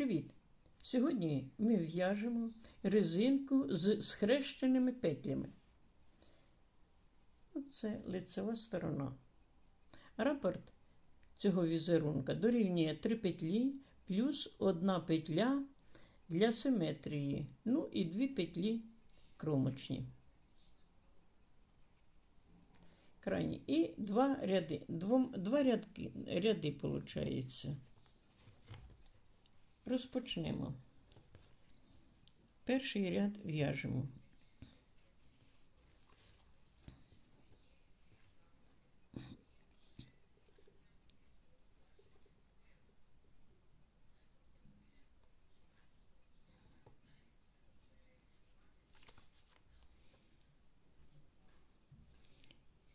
Привіт! Сьогодні ми в'яжемо резинку з схрещеними петлями. Оце лицева сторона. Рапорт цього візерунка дорівнює 3 петлі плюс одна петля для симетрії, ну і дві петлі кромочні. Крайні. І два ряди. Два рядки, ряди, виходить. Розпочнемо. Перший ряд в'яжемо.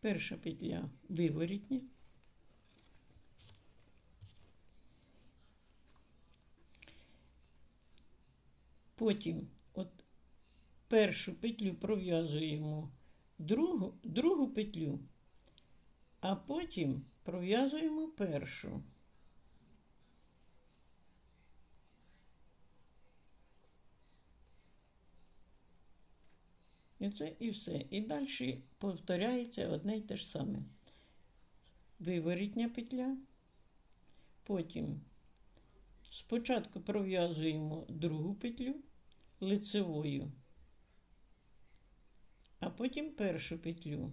Перша петля виворітня. Потім от першу петлю пров'язуємо другу, другу петлю, а потім пров'язуємо першу. І це і все. І далі повторяється одне й те ж саме. Виворітня петля, потім Спочатку пров'язуємо другу петлю лицевою, а потім першу петлю,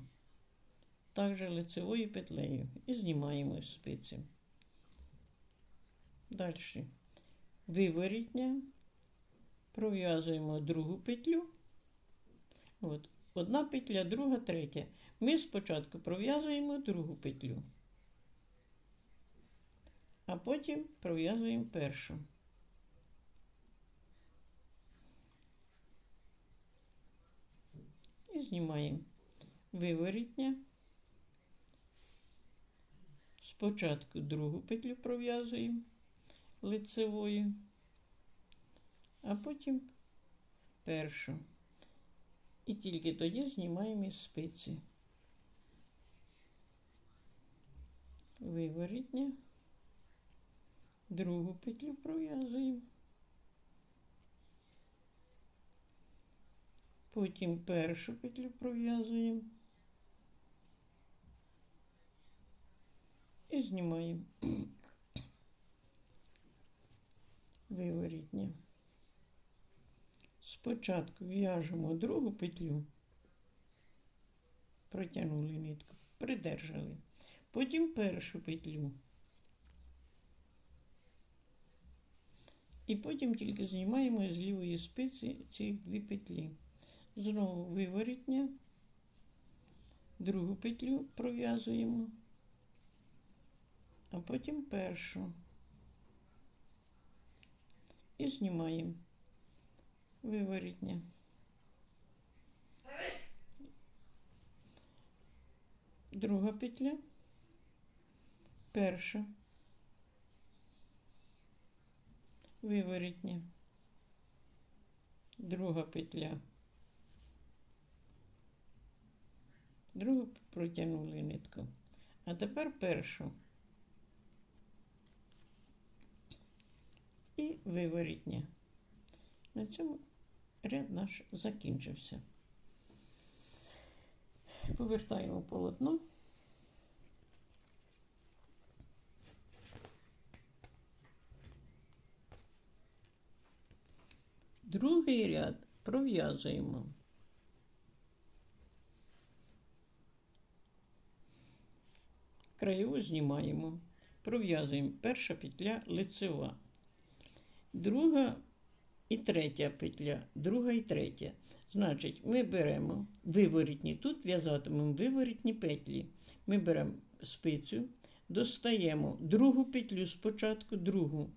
також лицевою петлею і знімаємо з спиці. Далі виворітня, пров'язуємо другу петлю. От, Одна петля, друга, третя. Ми спочатку пров'язуємо другу петлю а потім пров'язуємо першу. І знімаємо виворітня. Спочатку другу петлю пров'язуємо лицевою, а потім першу. І тільки тоді знімаємо із спиці. Виворітня другу петлю пров'язуємо. Потім першу петлю пров'язуємо і знімаємо виворітня. Спочатку в'яжемо другу петлю, протягнули нитку, придержали, потім першу петлю. І потім тільки знімаємо з лівої спиці ці дві петлі. Знову виворітня, другу петлю пров'язуємо, а потім першу і знімаємо виворітня. Друга петля, перша. Виворітня, друга петля, другу протягнули нитку, а тепер першу і виворітня. На цьому ряд наш закінчився. Повертаємо полотно. Другий ряд пров'язуємо. Краєву знімаємо, пров'язуємо перша петля лицева, друга і третя петля, друга і третя. Значить, ми беремо виворітні, тут в'язатимемо виворітні петлі. Ми беремо спицю, достаємо другу петлю спочатку, другу,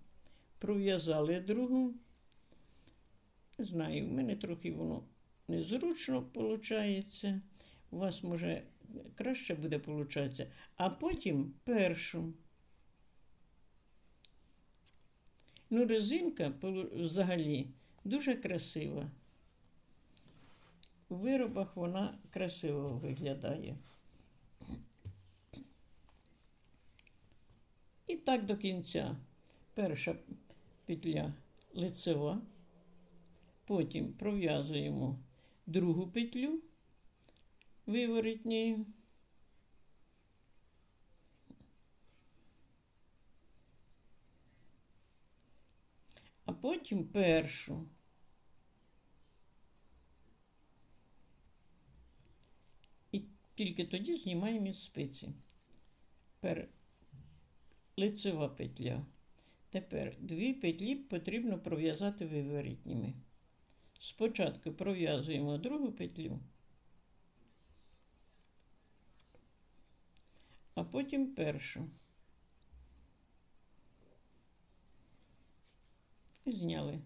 пров'язали другу. Знаю, в мене трохи воно незручно виходить. У вас, може, краще буде получатися. А потім першу. Ну, резинка взагалі дуже красива. У виробах вона красиво виглядає. І так до кінця. Перша петля лицева, потім пров'язуємо другу петлю виворітньою. А потім першу. І тільки тоді знімаємо із спиці. Тепер лицева петля. Тепер дві петлі потрібно пров'язати виворітніми. Спочатку пров'язуємо другу петлю, а потім першу. І зняли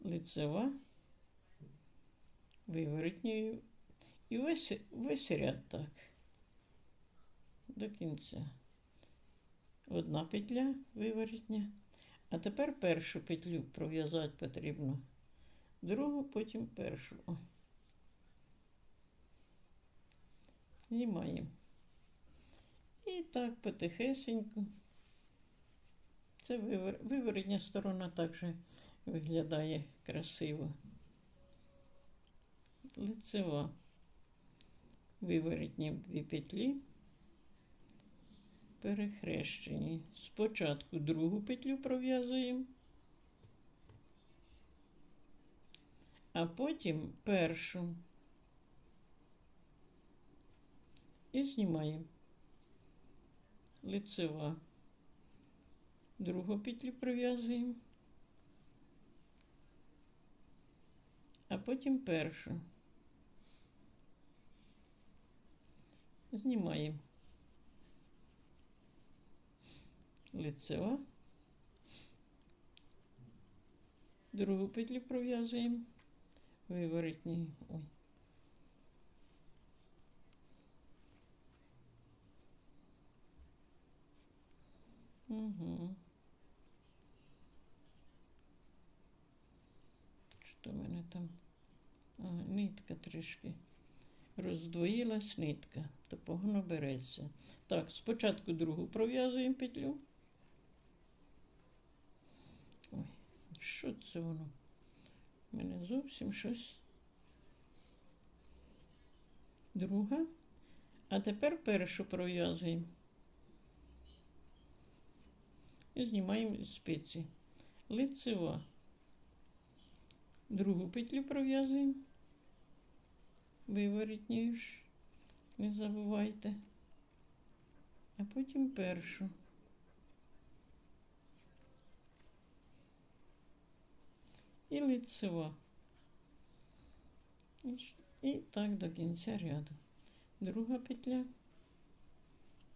лицева, виворотньою і весь, весь ряд так до кінця. Одна петля виворітня. А тепер першу петлю пров'язати потрібно. Другу, потім першу. Знімаємо. І так потихесеньку. Це вивор... виворітня сторона також виглядає красиво. Лицева. Виворітні дві петлі перехрещені. Спочатку другу петлю пров'язуємо, а потім першу і знімаємо лицева. Другу петлю пров'язуємо, а потім першу. Знімаємо. Лицева. Другу петлю пров'язуємо. Виворотні. Ой. Угу. Що в мене там? А, нитка трішки. Роздвоїлась нитка, то погано береться. Так, спочатку другу пров'язуємо петлю. Ой, що це воно? У мене зовсім щось. Друга. А тепер першу пров'язуємо. І знімаємо спиці. Лицева. Другу петлю пров'язуємо. Виворітньою ж, не забувайте. А потім першу. І лицева. І, так до кінця ряду. Друга петля,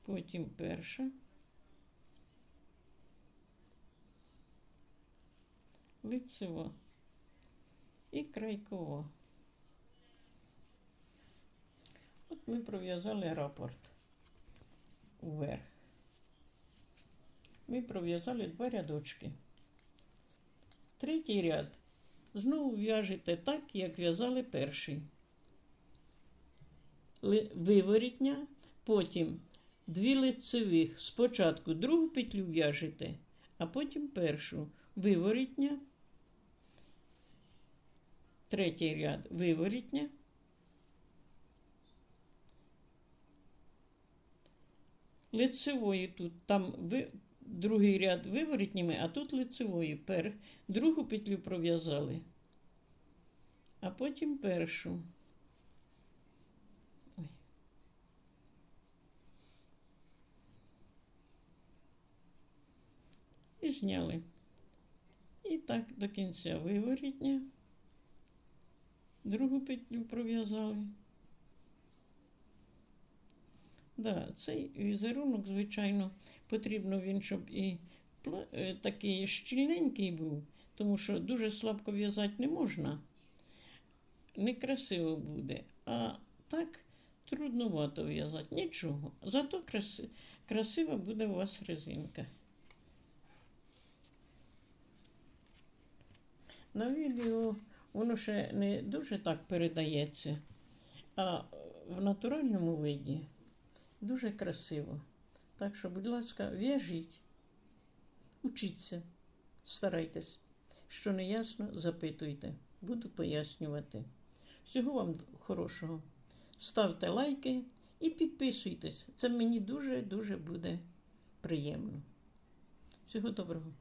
потім перша, лицева і крайкова. От ми пров'язали рапорт вверх. Ми пров'язали два рядочки. Третій ряд Знову в'яжете так, як в'язали перший. Виворітня, потім дві лицевих. Спочатку другу петлю в'яжете, а потім першу виворітня, третій ряд виворітня. Лицевої тут там ви другий ряд виворітніми, а тут лицевою. Пер... Другу петлю пров'язали, а потім першу. І зняли. І так до кінця виворітня. Другу петлю пров'язали. Да, цей візерунок, звичайно, потрібно він, щоб і е, такий щільненький був, тому що дуже слабко в'язати не можна. Некрасиво буде. А так трудновато в'язати. Нічого. Зато краси... красива буде у вас резинка. На відео воно ще не дуже так передається, а в натуральному виді дуже красиво. Так що, будь ласка, в'яжіть, учіться. старайтесь. Що не ясно, запитуйте. Буду пояснювати. Всього вам хорошого. Ставте лайки і підписуйтесь. Це мені дуже-дуже буде приємно. Всього доброго.